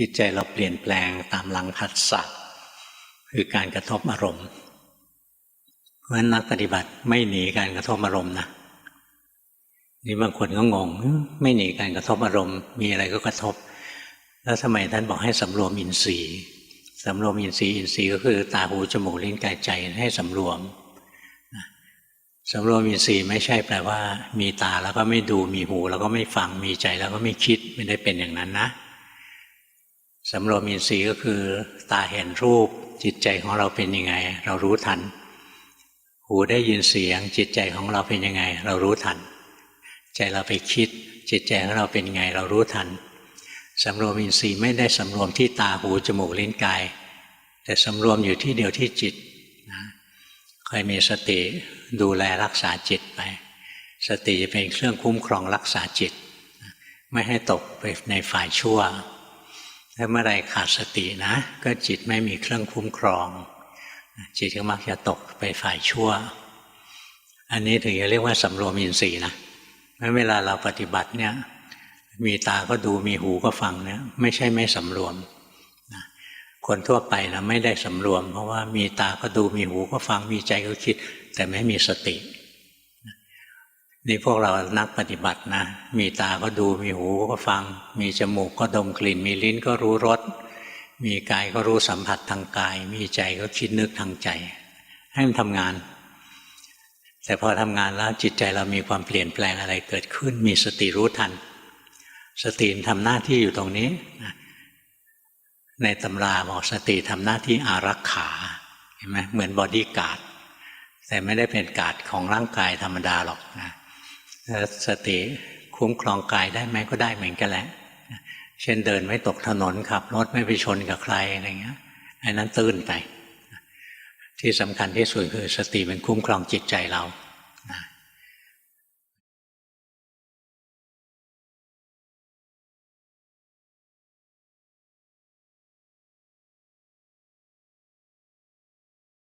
จิตใจเราเปลี่ยนแปลงตามหลังผัสสะคือการกระทบอารมณ์ เพราะฉะนั้นนักปฏิบัติไม่หนีการกระทบอารมณ์นะนี่บางคนก็งง ไม่หนีการกระทบอารมณ์ มีอะไรก็กระทบ แล้วทำไมท่านบอกให้สำรวมอินทรีย์สำรวมอินทรีย์อินทรีย์ก็คือตาหูจมูกลิ้นกายใจให้สำรวมสำรวมอินทรีย์ไม่ใช่แปลว่า มีตาแล้วก็ไม่ดูมีหู แล้วก็ไม่ฟังมีใจแล้วก็ไม่คิดไม่ได้เป็นอย่างนั้นนะ สำรวมอินทรีย์ก็คือตาเห็นรูปจิตใจของเราเป็นยังไง เรารู้ทัน หูได้ยินเสียง จิตใจของเราเป็นยังไง เรารู้ทัน ใจเราไปคิด จิตใจของเราเป็นยังไง เรารู้ทันสำรวมอินทรีย์ไม่ได้สำรวมที่ตาหูจมูกลิ้นกาย แต่สำรวมอยู่ที่เดียวที่จิตนะคอยมีสติดูแลรักษาจิตไป สติจะเป็นเครื่องคุ้มครองรักษาจิต ไม่ให้ตกไปในฝ่ายชั่ว ถ้าเมื่อไรขาดสตินะ ก็จิตไม่มีเครื่องคุ้มครอง จิตก็มักจะตกไปฝ่ายชั่ว อันนี้ถึงจะเรียกว่าสำรวมอินทรีย์นะเวลาเราปฏิบัติเนี่ยมีตาก็ดูมีหูก็ฟังเนี่ยไม่ใช่ไม่สำรวมคนทั่วไปนะไม่ได้สำรวม เพราะว่ามีตาก็ดูมีหูก็ฟังมีใจก็คิด แต่ไม่มีสติ นี่พวกเรานักปฏิบัตินะ มีตาก็ดูมีหูก็ฟัง มีจมูกก็ดมกลิ่น มีลิ้นก็รู้รสมีกายก็รู้สัมผัสทางกาย มีใจก็คิดนึกทางใจ ให้มันทำงาน แต่พอทำงานแล้วจิตใจเรามีความเปลี่ยนแปลงอะไรเกิดขึ้น มีสติรู้ทัน สติทำหน้าที่อยู่ตรงนี้ ในตำราบอกสติทำหน้าที่อารักขาเห็นไหมเหมือนบอดี้การ์ดแต่ไม่ได้เป็นการ์ดของร่างกายธรรมดาหรอกนะ สติคุ้มครองกายได้ไหมก็ได้เหมือนกันแหละ เช่นเดินไม่ตกถนนขับรถไม่ไปชนกับใครอะไรเงี้ยอันนั้นตื้นไป ที่สำคัญที่สุดคือสติเป็นคุ้มครองจิตใจเรา